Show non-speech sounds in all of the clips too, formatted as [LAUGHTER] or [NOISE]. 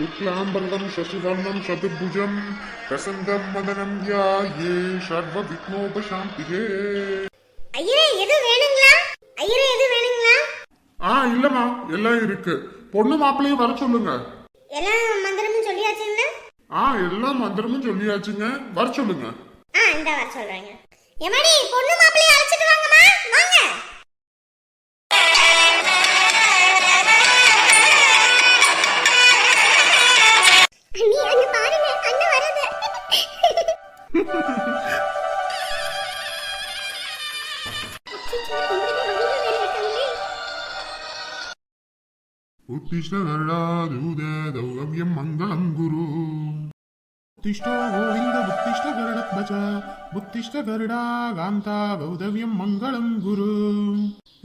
शुक्लाम्बरदं शशिवर्णं चतुर्भुजं प्रसन्नं वदनं ध्याये सर्वविघ्नोपशान्तिः ஐயரே எது வேணுங்களா ஐயரே எது வேணுங்களா ஆ இல்லம்மா எல்லாம் இருக்கு பொண்ணு மாப்பிள்ளையும் வர சொல்லுங்க எல்லாம் மந்திரமும் சொல்லியாச்சுங்களா ஆ எல்லா மந்திரமும் சொல்லியாச்சுங்க வர சொல்லுங்க ஆ இந்த வர சொல்றேங்க எமாடி பொண்ணு மாப்பிள்ளைய அழைச்சிட்டு வாங்கம்மா வாங்க உத்திஷ்டகருடாதூதௌரவ்யம் மங்களம் குரு. உத்திஷ்டோ கோவிந்த உத்திஷ்ட கருடத்வஜ உத்திஷ்ட கருடா காந்தா கௌதவியம் மங்களம் குரு.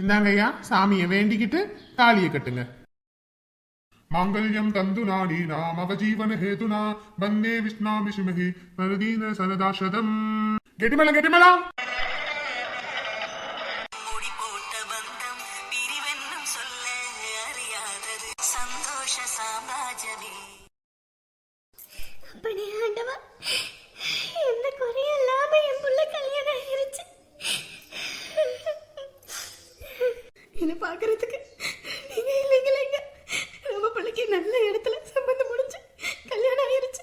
இந்தாங்க ஐயா சாமியை வேண்டிக்கிட்டு தாலியை கட்டுங்க. மாங்கல்யம் தந்து நாடி நாம் அவஜீவன ஹேதுனா வந்தே விஷ்ணாமிஷுமகி நரதீன சரதாசதம் கெட்டிமலா கெட்டிமலா? சாம்ராஜ்யமே அப்பனே ஆண்டவா எந்த குறையும் இல்லாம என் புள்ள கல்யாணம் ஆயிருச்சு. என்ன பாக்குறதுக்கு நீங்க இல்லைங்களேங்க நம்ம பிள்ளைக்கு நல்ல இடத்துல சம்பந்தம் முடிஞ்சு கல்யாணம் ஆயிருச்சு.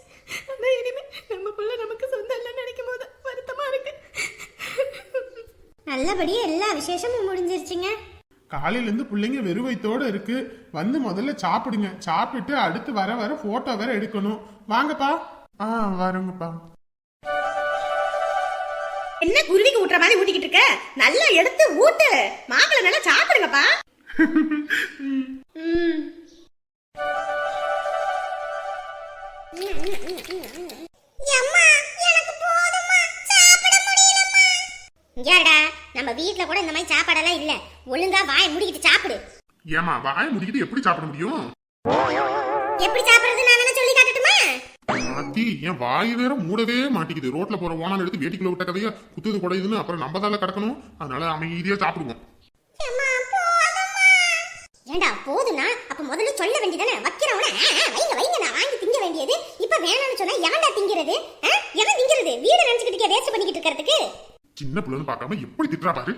ஆனா இனிமே நம்ம பிள்ளை நமக்கு சொந்தம் இல்லைன்னு நினைக்கும் போது வருத்தமா இருக்கு. நல்லபடியா எல்லா விசேஷமும் முடிஞ்சிருச்சுங்க. காலையில இருந்து பிள்ளைங்க வெறும் வயித்தோட இருக்கு. வந்து முதல்ல சாப்பிடுங்க. சாப்பிட்டு அடுத்து வர வர போட்டோ வேற எடுக்கணும். வாங்கப்பா. ஆ வரேங்கப்பா. என்ன குருவிக்கு ஊட்டுற மாதிரி ஊட்டிக்கிட்டு இருக்க? நல்லா எடுத்து ஊட்டு. மாப்பிள்ளை நல்லா சாப்பிடுங்கப்பா. ம். நம்ம வீட்ல கூட இந்த மாதிரி சாப்பாடெல்லாம் இல்ல. ஒழுங்கா வாயை முடிக்கிட்டு சாப்பிடு. ஏமா வாய முடிக்கிட்டு எப்படி சாப்பிட முடியும்? எப்படி சாப்பிடுறது நான் வேணா சொல்லி காட்டட்டுமா? அத்தி என் வாய் வேற மூடவே மாட்டேங்குது. ரோட்ல போற ஓனான் எடுத்து வேட்டிக்குள்ள விட்ட கதையா குத்துது குடையுதுன்னு அப்புறம் நம்ம தால கிடக்கணும். அதனால அமைதியா சாப்பிடுவோம். ஏண்டா போதுனா அப்ப முதல்ல சொல்ல வேண்டியதானே? வைக்கிறவன வைங்க வைங்க நான் வாங்கி திங்க வேண்டியது. இப்ப வேணாம்னு சொன்னா எவன்டா திங்கிறது? எவன் திங்கிறது? வீடு நினைச்சுக்கிட்டு வேஸ்ட் பண்ணிக்கிட்டு இருக்கிறதுக்கு? சின்ன பிள்ளைன்னு பார்க்காம எப்படி திட்டுறா பாரு?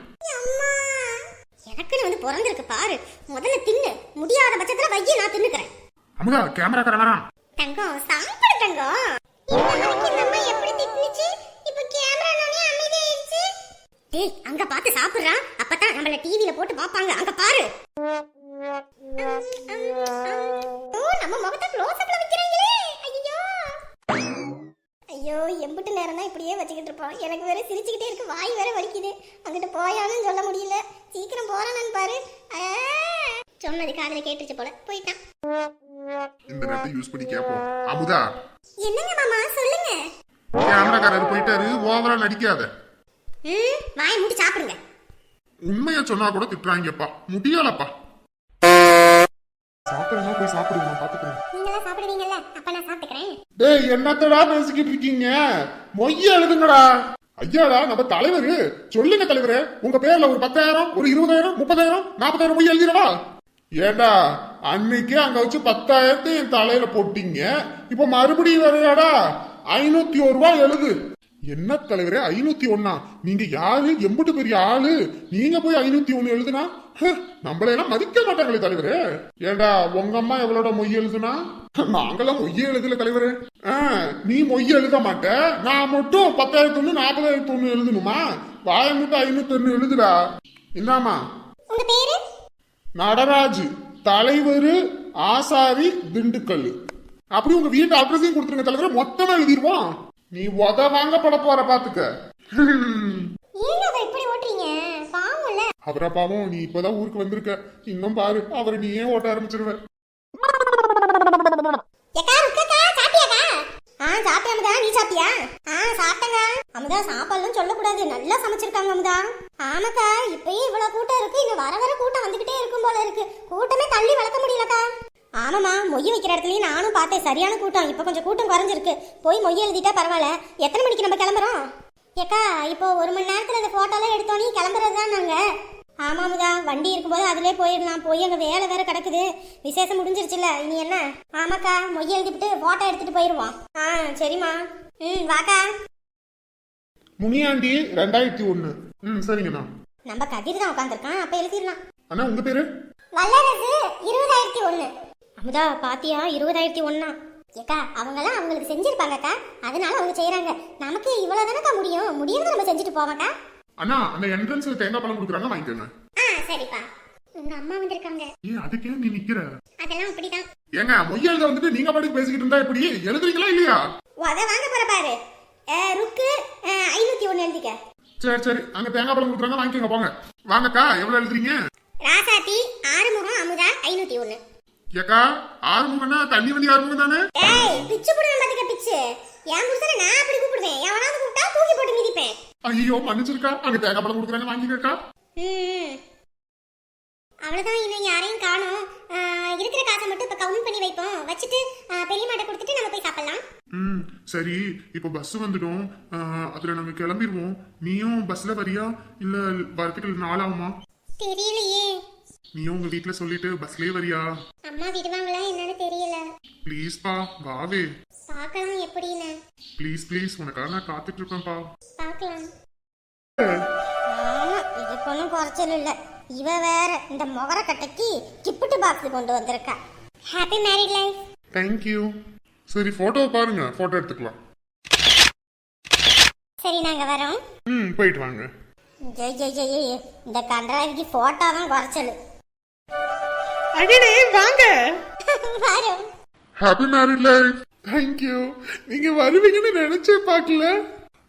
எனக்குன்னு வந்து பிறந்திருக்கு பாரு. முதல்ல தின்னு. முடியாத பட்சத்துல வைய நான் தின்னுக்கிறேன். அமுதா கேமரா வரான். தங்கம் சாப்பிடு தங்கம். டேய் அங்க பார்த்து சாப்பிடுறா. அப்பதான் நம்மள டிவில போட்டு பாப்பாங்க அங்க பாரு. ஓ நம்ம முகத்தை க்ளோஸ் ஐயோ எம்பிட்டு நேரம் தான் இப்படியே வச்சுக்கிட்டு இருப்போம். எனக்கு வேற சிரிச்சுக்கிட்டே இருக்கு வாய் வேற வலிக்குது. அங்கிட்டு போயான்னு சொல்ல முடியல. சீக்கிரம் போறானு பாரு. சொன்னது காதுல கேட்டுச்சு போல. போயிட்டான். இந்த நேரத்தை யூஸ் பண்ணி கேட்போம் அமுதா. என்னங்க மாமா சொல்லுங்க. கேமராக்காரர் போயிட்டாரு? ஓவரா நடிக்காத. வாய் மூடி சாப்பிடுங்க. உண்மையா சொன்னா கூட திட்டுறாங்கப்பா. முடியலப்பா சாப்பிடுங்க போய் சாப்பிடுங்க நான் பாத்துக்கிறேன். நீங்களா சாப்பிடுவீங்கல்ல அப்ப நான் சாப்பிட்டுக்கிறேன். டேய் என்னத்தடா பேசிக்கிட்டு இருக்கீங்க? மொய்ய எழுதுங்கடா. ஐயாடா நம்ம தலைவர். சொல்லுங்க தலைவரே உங்க பேர்ல ஒரு பத்தாயிரம் ஒரு இருபதாயிரம் முப்பதாயிரம் நாற்பதாயிரம் மொய் எழுதிடவா? ஏண்டா அன்னைக்கு அங்க வச்சு பத்தாயிரத்தை என் தலையில போட்டீங்க. இப்ப மறுபடியும் வரையாடா ஐநூத்தி ஒரு ரூபாய் எழுது. என்ன தலைவரே ஐநூத்தி ஒன்னா நீங்க யாரு? எம்புட்டு பெரிய ஆளு. நீங்க போய் ஐநூத்தி ஒண்ணு எழுதுனா நம்மள எல்லாம் மதிக்க மாட்டாங்களே தலைவரே. ஏண்டா உங்க அம்மா எவ்வளோட மொய் எழுதுனா? நாங்கெல்லாம் மொய்ய எழுதல தலைவரே. நீ மொய் எழுத மாட்ட. நான் மட்டும் பத்தாயிரத்தி ஒண்ணு நாற்பதாயிரத்தி ஒண்ணு எழுதணுமா? வாய மட்டும் ஐநூத்தி ஒண்ணு எழுதுடா. பேரு? நடராஜ் தலைவர் ஆசாரி திண்டுக்கல். அப்படி உங்க வீட்டு அட்ரஸையும் கொடுத்துருங்க தலைவரே. மொத்தமா எழுதிருவோம் நீ உத வாங்கப்பட போற பாத்துக்க. அவரா பாவம் நீ இப்பதான் ஊருக்கு வந்திருக்க. இன்னும் பாரு அவரை நீயே ஓட்ட ஆரம்பிச்சிருவ. அமுதா. நீ சாப்பிட்டியா? ஆ சாப்பிட்டேங்க அமுதா சாப்பாடுலாம் சொல்லக்கூடாது. நல்லா சமைச்சிருக்காங்க அமுதா. ஆமாக்கா இப்பயே இவ்வளவு கூட்டம் இருக்கு. இன்னும் வர வர கூட்டம் வந்துகிட்டே இருக்கும் போல இருக்கு. கூட்டமே தள்ளி வளர்க்க முடியலக்கா. ஆமாம்மா மொய் வைக்கிற இடத்துலயும் நானும் பார்த்தேன். சரியான கூட்டம். இப்போ கொஞ்சம் கூட்டம் குறைஞ்சிருக்கு. போய் மொய் எழுதிட்டா பரவாயில்ல. எத்தனை மணிக்கு நம்ம கிளம்புறோம்? ஏக்கா இப்போ ஒரு மணி நேரத்துல இந்த போட்டோலாம் எடுத்தோன்னே கிளம்புறது தான் நாங்க. ஆமாமுதா வண்டி இருக்கும்போது அதிலே போயிடலாம். போய் அங்க வேலை வேற கிடக்குது. விசேஷம் முடிஞ்சிருச்சுல இனி என்ன? ஆமாக்கா மொய் எழுதிவிட்டு போட்டோ எடுத்துட்டு போயிருவோம். ஆ சரிம்மா. ம் வாக்கா. முனியாண்டி ரெண்டாயிரத்தி ஒண்ணு. ம் சரிங்கண்ணா. நம்ம கதிர் தான் உட்காந்துருக்கான் அப்ப எழுதிடலாம். அண்ணா உங்க பேரு? வல்லரசு இருபதாயிரத்தி ஒண்ணு. அமுதா பாத்தியா இருபதாயிரத்தி ஒண்ணா. ஏக்கா அவங்கெல்லாம் அவங்களுக்கு செஞ்சிருப்பாங்கக்கா. அதனால அவங்க செய்யறாங்க நமக்கு இவ்வளவு தானக்கா முடியும்? முடியறத நம்ம செஞ்சுட்டு போவாக்கா அண்ணா அந்த என்ட்ரன்ஸ்ல தேங்காய் பழம் கொடுக்குறாங்க வாங்கிக்கோங்க ஆ சரிப்பா. உங்க அம்மா வந்திருக்காங்க. ஏன் அதுக்கே நீ நிக்கிற? அதெல்லாம் அப்படிதான். ஏங்க மொய் எழுத வந்துட்டு நீங்க பாட்டுக்கு பேசிக்கிட்டு இருந்தா எப்படி? எழுதுறீங்களா இல்லையா? உத வாங்க போற பாரு. ருக்கு ஐநூத்தி ஒண்ணு எழுதிக்க. சரி சரி. அங்க தேங்காய் பழம் கொடுக்குறாங்க வாங்கிக்கோங்க போங்க. வாங்கக்கா எவ்வளவு எழுதுறீங்க? ராசாத்தி ஆறுமுகம் அமுதா ஐநூத்தி ஒண்ணு. ஏக்கா ஆறுமுகன்னா தண்ணி வண்டி ஆறுமுகம் தானே? ஏய் பிச்சு போடுவேன் பாத்துக்க பிச்சு. என் புருஷனை நான் அப்படி கூப்பிடுவேன். எவனாவது கூப்பிட்டா தூக்கி போட்டு மிதிப்பேன். ஐயோ மன்னிச்சிருக்கா. அங்க தேங்காய் பழம் கொடுக்குறாங்க வாங்கிக்கக்கா. அவ்வளவுதான் இன்னும் யாரையும் காணோம். இருக்கிற காசை மட்டும் இப்ப கவுண்ட் பண்ணி வைப்போம். வச்சுட்டு பெரிய மாட்டை கொடுத்துட்டு நம்ம போய் சாப்பிடலாம். ம் சரி. இப்போ பஸ் வந்துடும். அதுல நாங்க கிளம்பிடுவோம். நீயும் பஸ்ல வரியா? இல்ல வரத்துக்கு நாளாகுமா? தெரியலையே. நீயும் உங்க வீட்ல சொல்லிட்டு பஸ்லயே வரியா? அம்மா விடுவாங்களா என்னன்னு தெரியல. ப்ளீஸ் பா வாவே பார்க்கலாம் எப்படின்னு. ப்ளீஸ் ப்ளீஸ் உனக்காக நான் காத்துட்டு இருப்பேன்ப்பா பார்க்கலாம் ஆமா இதுக்கு ஒன்றும் குறைச்சல் இல்ல. இவ வேற இந்த முகர கட்டைக்கு கிப்பிட்டு பாக்ஸ் கொண்டு வந்திருக்கா. Happy married life thank you சரி போட்டோ பாருங்க. போட்டோ எடுத்துக்கலாம். சரி நாங்க வரோம். ம் போயிட்டு வாங்க. ஜெய் ஜெய் ஜெய். இந்த கன்றாவிக்கு போட்டோ தான் குறைச்சல். அடடே வாங்க. வரோம். ஹாப்பி மேரிட் லைஃப் தேங்க்யூ நீங்க வருவீங்கன்னு நினைச்சே பார்க்கல.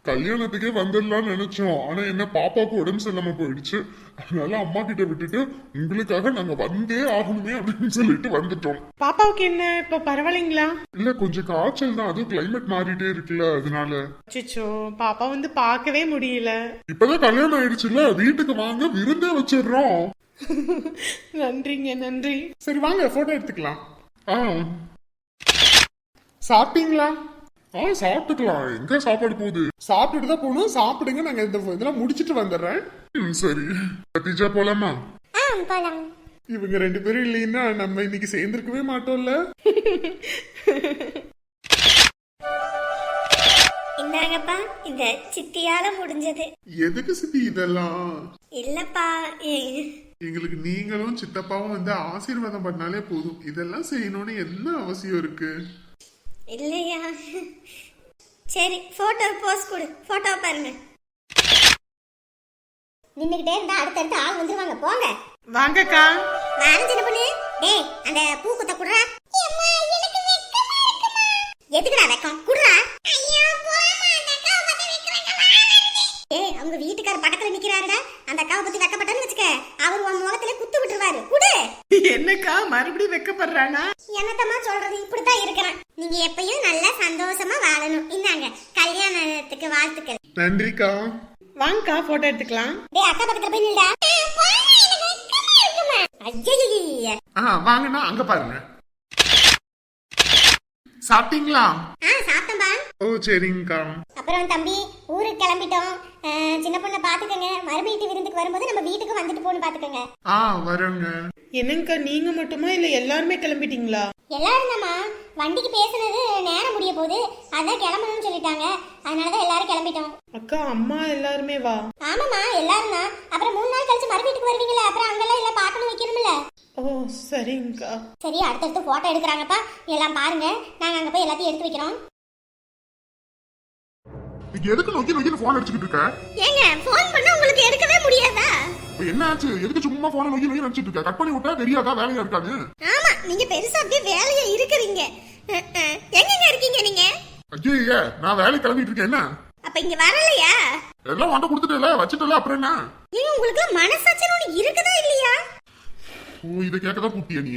கல்யாணத்துக்கே வந்துடலாம்னு நினைச்சோம். ஆனா என்ன பாப்பாவுக்கு உடம்பு சரியில்லாம போயிடுச்சு. அதனால அம்மா கிட்ட விட்டுட்டு உங்களுக்காக நாங்க வந்தே ஆகணுமே அப்படின்னு சொல்லிட்டு வந்துட்டோம். பாப்பாவுக்கு என்ன இப்ப பரவாயில்லைங்களா? இல்ல கொஞ்சம் காய்ச்சல் தான். அதுவும் கிளைமேட் மாறிட்டே இருக்குல்ல அதனால. அச்சோ பாப்பா வந்து பார்க்கவே முடியல. இப்பதான் கல்யாணம் ஆயிடுச்சுல்ல. வீட்டுக்கு வாங்க விருந்தே வச்சிடுறோம். [LAUGHS] நன்றிங்க நன்றி. சரி வாங்க போட்டோ எடுத்துக்கலாம். ஆ. சாப்பிட்டீங்களா? ஆ சாப்பிட்டுக்கலாம். எங்க சாப்பாடு போகுது? சாப்பிட்டுட்டு தான் போகணும். சாப்பிடுங்க நாங்க இந்த இதெல்லாம் முடிச்சிட்டு வந்துடுறேன். ம், சரி. கத்திஜா போலாமா? ஆ போலாம். இவங்க ரெண்டு பேரும் இல்லைன்னா நம்ம இன்னைக்கு சேர்ந்திருக்கவே மாட்டோம்ல. இந்தாங்கப்பா இந்த சித்தியால முடிஞ்சது. எதுக்கு சித்தி இதெல்லாம்? இல்லப்பா எங்களுக்கு நீங்களும் சித்தப்பாவும் வந்து ஆசீர்வாதம் பண்ணாலே போதும். இதெல்லாம் செய்யணும்னு என்ன அவசியம் இருக்கு? இல்லையா? சரி போட்டோ போஸ் கொடு. போட்டோ பாருங்க. நின்னுகிட்டே இருந்தா அடுத்தடுத்து ஆள் வந்துருவாங்க. போங்க. வாங்கக்கா. வாரம் சின்ன பொண்ணு. டேய் அந்த பூ குத்த குடுறா எதுக்குடா வெக்கம்? குடுறா. ஏய் அவங்க வீட்டுக்கார பக்கத்துல நிக்கிறாருடா. அந்த அக்காவை பத்தி வெக்கப்பட்டன்னு வச்சுக்க அவர் உன் முகத்துல குத்து விட்டுருவாரு குடு என்னக்கா மறுபடியும் வைக்கப்படுறானா? என்னத்தம்மா சொல்றது? இப்படித்தான் இருக்கிறேன். நீங்க எப்பயும் நல்லா சந்தோஷமா வாழணும். இந்தாங்க கல்யாணத்துக்கு வாழ்த்துக்கள். நன்றிக்கா. வாங்கக்கா போட்டோ எடுத்துக்கலாம். டேய் அக்கா பக்கத்துல போய் நில்டா ஆ வாங்கண்ணா அங்க பாருங்க. சாப்பிட்டீங்களா? ஆ சாப்பிட்டேன்பா. ஓ சரிங்கக்கா. அப்புறம் தம்பி ஊருக்கு கிளம்பிட்டோம். சின்ன பொண்ணை பாத்துக்கோங்க மறுபீட்டு விருந்துக்கு வரும்போது நம்ம வீட்டுக்கு வந்துட்டு போகணும் பாத்துக்கோங்க ஆ வரேங்க. என்னங்கக்கா நீங்க மட்டுமா இல்ல எல்லாருமே கிளம்பிட்டீங்களா? எல்லாரும் தாம்மா வண்டிக்கு பேசுனது நேரம் முடிய போகுது. அதான் கிளம்பணும்னு சொல்லிட்டாங்க. அதனாலதான் எல்லாரும் கிளம்பிட்டோம். அக்கா அம்மா எல்லாருமே வா. ஆமாம்மா எல்லாரும் தான். அப்புறம் மூணு நாள் கழிச்சு மறுபீட்டுக்கு வருவீங்களா அப்புறம் அங்கெல்லாம் எல்லாம் பார்க்கணும் வைக்கணும்ல. ஓ சரிங்கக்கா. சரி அடுத்தடுத்து போட்டோ எடுக்கிறாங்கப்பா. எல்லாம் பாருங்க. நாங்க அங்க போய் எல்லாத்தையும் எடுத்து வைக்கிறோம். எதுக்கு நோக்கி நோக்கி போன் அடிச்சுக்கிட்டு இருக்க? ஏங்க ஃபோன் பண்ணா உங்களுக்கு எடுக்கவே முடியாதா? என்ன ஆச்சு? எதுக்கு சும்மா போன நோக்கி நோக்கி நினைச்சிட்டு இருக்க? கட் பண்ணி விட்டா தெரியாதா? வேலையா இருக்காது. ஆமா நீங்க பெருசா அப்படியே வேலையா இருக்கிறீங்க. எங்கெங்க இருக்கீங்க நீங்க? ஐயே நான் வேலை கிளம்பிட்டு இருக்கேன். என்ன? அப்ப இங்க வரலையா? எல்லாம் வாண்ட கொடுத்துட்டல வச்சுட்டல அப்புறம் என்ன? ஏங்க உங்களுக்கு மனசாட்சின்னு ஒண்ணு இருக்குதா இல்லையா? ஓ இதை கேட்கதான் கூப்பிட்டியா நீ?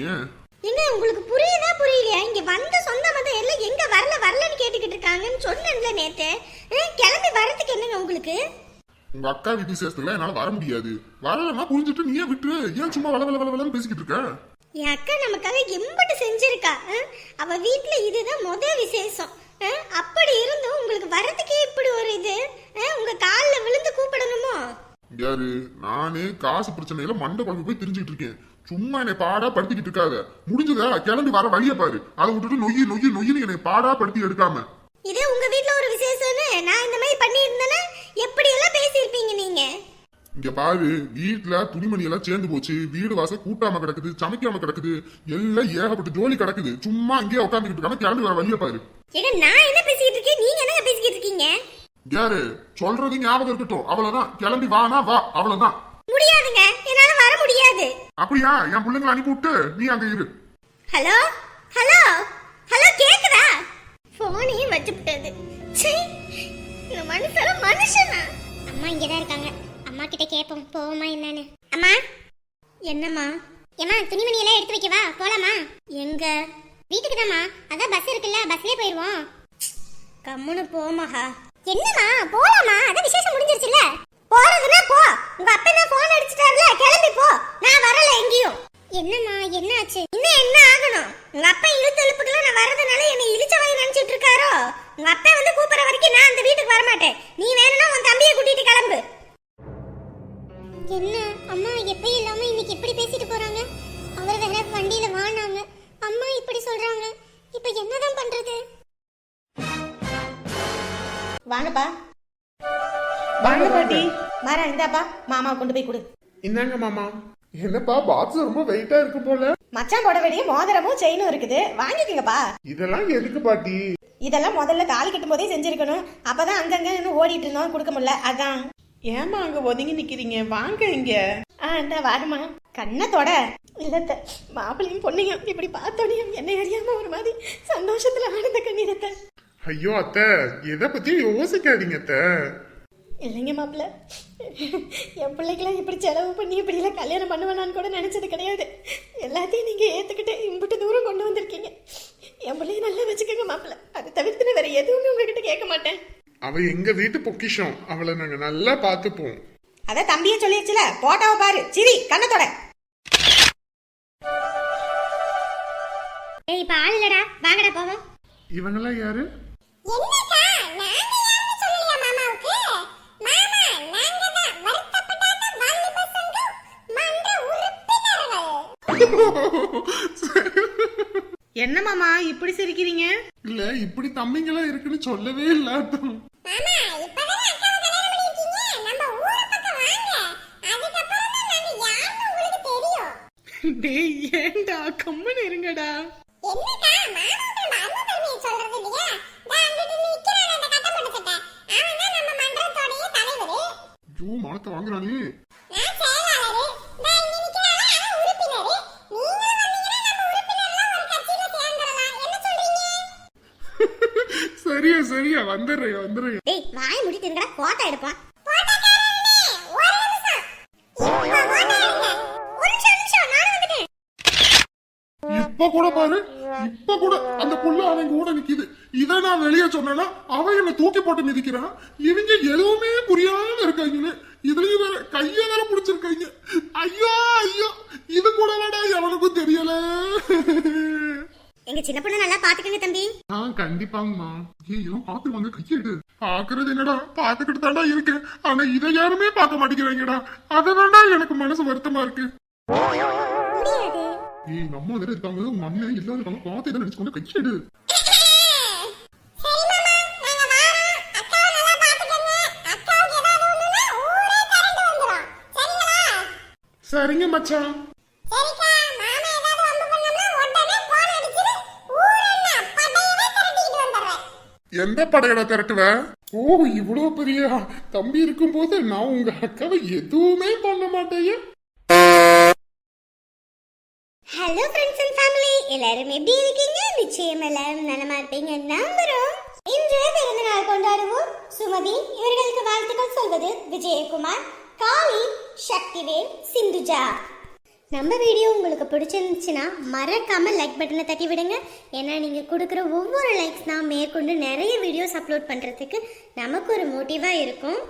ஏங்க உங்களுக்கு புரியுதா புரியலையா? இங்க வந்த சொந்த பந்தம் எல்லாம் எங்க வரல வரலன்னு கேட்டுக்கிட்டு இருக்காங்கன்னு சொன்னேன்ல நேத்து. கிளம்பி வரதுக்கு என்னங்க உங்களுக்கு? உங்க அக்கா வீட்டு விசேஷத்துல என்னால வர முடியாது. வரலன்னா புரிஞ்சுட்டு நீயே விட்டுரு. ஏன் சும்மா வள வள வள வளன்னு பேசிக்கிட்டு இருக்க? என் அக்கா நமக்காக எம்பட்டு செஞ்சிருக்கா? அவ வீட்ல இதுதான் முத விசேஷம்? அப்படி இருந்தும் உங்களுக்கு வரதுக்கே இப்படி ஒரு இது? உங்க கால்ல விழுந்து கூப்பிடணுமோ? யாரு? நானே காசு பிரச்சனையில மண்டை குழம்பு போய் தெரிஞ்சுக்கிட்டு இருக்கேன். சும்மா என்னை பாடா படுத்திக்கிட்டு இருக்காத. முடிஞ்சதா கிளம்பி வர வழிய பாரு. அதை விட்டுட்டு நொய்யி நொய்யி நொய்யின்னு என்னை பாடா படுத்தி எடுக்காம. இதே உங்க வீட்ல ஒரு விசேஷம்னு நான் இந்த மாதிரி பண்ணி இருந்தேன்னா எப்படி எல்லாம் பேசியிருப்பீங்க நீங்க? இங்க பாரு வீட்டுல துணிமணி எல்லாம் சேர்ந்து போச்சு. வீடு வாசல் கூட்டாம கிடக்குது சமைக்காம கிடக்குது. எல்லாம் ஏகப்பட்ட ஜோலி கிடக்குது. சும்மா அங்கேயே உட்காந்துக்கிட்டு இருக்காம கிளம்பி வர வழிய பாரு. ஏங்க நான் என்ன பேசிக்கிட்டு இருக்கேன்? நீங்க என்ன பேசிக்கிட்டு இருக்கீங்க? யாரு? சொல்றது ஞாபகம் இருக்கட்டும். அவ்வளவுதான். கிளம்பி வானா வா. அவ்வளவுதான். முடியாதுங்க. என்னால வர முடியாது. அப்படியா? என் பிள்ளைங்களை அனுப்பி விட்டு நீ அங்க இரு. ஹலோ? ஹலோ? ஹலோ கேக்குதா? போனையும் வச்சுவிட்டது சீ இந்த மனுஷன மனுஷனா? அம்மா இங்க தான் இருக்காங்க. அம்மா கிட்ட கேப்போம். போவோமா என்னன்னு? அம்மா? என்னம்மா? ஏம்மா துணிமணி எல்லாம் எடுத்து வைக்கவா? போலாமா? எங்க? வீட்டுக்கு தாம்மா அதான் பஸ் இருக்குல்ல. பஸ்லயே போயிருவோம். கம்முனு போமாஹா என்னம்மா? போலாமா? அதான் விசேஷம் முடிஞ்சிருச்சுல போறதுன்னா போ. உங்க அப்பா தான் போன் அடிச்சிட்டாருல கிளம்பி போ. நான் வரல எங்கேயும். என்னம்மா என்ன ஆச்சு? இன்னும் என்ன ஆகணும்? உங்க அப்பா இழுத்து எழுப்புக்குள்ள நான் வரதுனால என்னை இழிச்ச வாய் நினைச்சிட்டு இருக்காரோ? உங்க அப்பா வந்து கூப்பிடுற வரைக்கும் நான் அந்த வீட்டுக்கு வர மாட்டேன் நீ வேணும்னா உன் தம்பியை கூட்டிட்டு கிளம்பு. என்ன? அம்மா எப்பயும் இல்லாம இன்னைக்கு இப்படி பேசிட்டு போறாங்க? அவர் வேற வண்டியில வானாங்க. அம்மா இப்படி சொல்றாங்க. இப்ப என்னதான் பண்றது? வாங்கப்பா. வாங்க பாட்டி. மாறா இந்தாப்பா. மாமா கொண்டு போய் கொடு. என்னங்க மாமா. என்னப்பா பாக்ஸ் ரொம்ப வெயிட்டா இருக்கு போல. மச்சான் போட வேண்டிய மோதிரமும் செயினும் இருக்குது. வாங்கிக்கோங்கப்பா. இதெல்லாம் எதுக்கு பாட்டி? இதெல்லாம் முதல்ல தாலி கட்டும் போதே செஞ்சிருக்கணும். அப்பதான் அங்கங்க இன்னும் ஓடிட்டு இருந்தோம் கொடுக்க முடியல. அதான். ஏமா அங்க ஒதுங்கி நிக்கிறீங்க? வாங்க இங்க. ஆ இந்த வாருமா கண்ணத்தோட இல்லத்த மாப்பிள்ளையும் பொண்ணையும் இப்படி பார்த்தோனையும் என்ன அறியாம ஒரு மாதிரி சந்தோஷத்துல ஆனந்த கண்ணீரத்தை. ஐயோ அத்தை எதை பத்தி யோசிக்காதீங்க அத்தை. இல்லைங்க மாப்பிள்ள. என் பிள்ளைக்கெல்லாம் இப்படி செலவு பண்ணி இப்படிலாம் கல்யாணம் பண்ணுவேனான்னு கூட நினைச்சது கிடையாது. எல்லாத்தையும் நீங்க ஏத்துக்கிட்டு இம்புட்டு தூரம் கொண்டு வந்திருக்கீங்க. என் பிள்ளைய நல்லா வச்சுக்கோங்க மாப்பிள்ள. அதை தவிர்த்து நான் வேற எதுவுமே உங்ககிட்ட கேட்க மாட்டேன். அவ எங்க வீட்டு பொக்கிஷம். அவளை நாங்க நல்லா பாத்துப்போம் அதான் தம்பியே சொல்லிடுச்சுல போட்டாவை பாரு. சிரி கண்ணத்தோட ஏய் இப்ப ஆள் இல்லடா. வாங்கடா போவோம். இவங்கெல்லாம் யாரு? என்னக்கா? என்ன மாமா இப்படி சிரிக்கிறீங்க? இல்ல இப்படி தம்பிங்கெல்லாம் இருக்குன்னு சொல்லவே இல்ல. அதான். மாமா இப்பதான் அக்காவை கல்யாணம் பண்ணிருக்கீங்க நம்ம சரியா? வந்துடுறேன் வந்துடுறேன். டேய் வாய் மூடிட்டு இருக்கடா போட்டோ நிமிஷம். இப்போ கூட பாரு இப்ப கூட அந்த புள்ள அவன் கூட நிக்குது. இத நான் வெளியே சொன்னேன்னா அவன் என்ன தூக்கி போட்டு மிதிக்கிறான். இவங்க எதுவுமே புரியாம இருக்காங்கன்னு இதுலயும் வேற கைய வேற பிடிச்சிருக்காங்க. ஐயோ ஐயோ இது கூட வேடா எவனுக்கும் தெரியல. எங்க சின்ன பொண்ணு நல்லா பாத்துக்கங்க தம்பி. ஆ கண்டிப்பாங்கம்மா. பாத்து வாங்க கையெடு. பாக்குறது என்னடா? பாத்துக்கிட்டு தாண்டா இருக்கேன். ஆனா இதை யாருமே பார்க்க மாட்டேங்கிறாங்கடா. அதை வேண்டா எனக்கு மனசு வருத்தமா இருக்கு. ஏய் நம்ம வேற இருக்காங்க. உங்க அண்ணன் எல்லாரும் இருக்காங்க. பார்த்து எதை நினைச்சுக்கோங்க. கையெடு. சரி மாமா. எந்த படையடா திரட்டுவ? ஓ இவ்வளவு பெரிய தம்பி இருக்கும்போது நான் உங்க அக்காவை எதுவுமே பண்ண மாட்டேயே. ஹலோ ஃப்ரெண்ட்ஸ் அண்ட் ஃபேமிலி எல்லாரும் எப்படி இருக்கீங்க? நிச்சயம் எல்லாரும் நலமா இருப்பீங்க. நம்புறோம் இன்று பிறந்த நாள் கொண்டாடுவோம். சுமதி இவர்களுக்கு வாழ்த்துக்கள் சொல்வது விஜயகுமார் காளி சக்திவேல் சிந்துஜா. நம்ம வீடியோ உங்களுக்கு பிடிச்சிருந்துச்சுன்னா மறக்காம லைக் பட்டனை தட்டி விடுங்க. ஏன்னா நீங்கள் கொடுக்குற ஒவ்வொரு லைக்ஸ் தான் மேற்கொண்டு நிறைய வீடியோஸ் அப்லோட் பண்ணுறதுக்கு நமக்கு ஒரு மோட்டிவாக இருக்கும்.